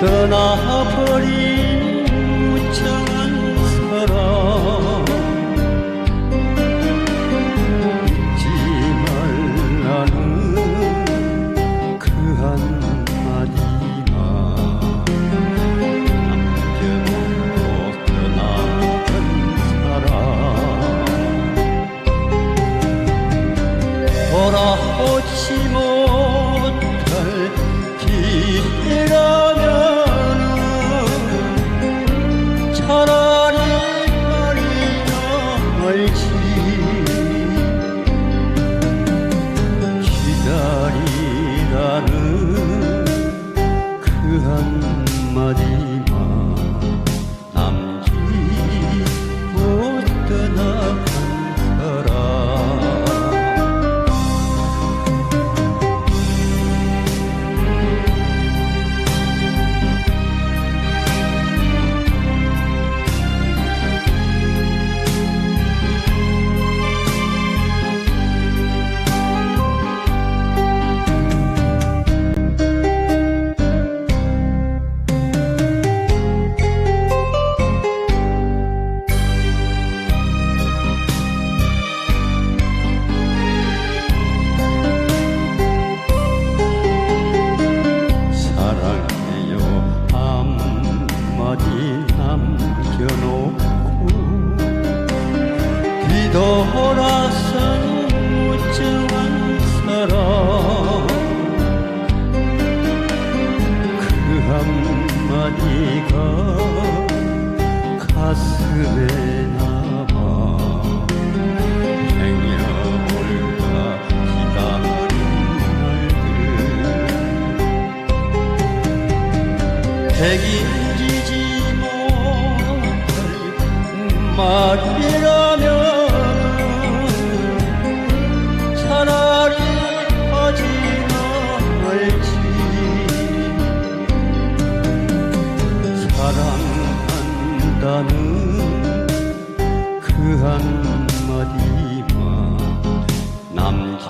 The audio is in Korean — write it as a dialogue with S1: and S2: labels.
S1: 떠나버린 무창 기 한마디 남겨놓고 뒤돌아선 무정한 사람. 그 한마디가 가슴에 남아 행여올까 기다린 날들 말이라면 차라리 하지 말지. 사랑한다는 그 한마디만 남지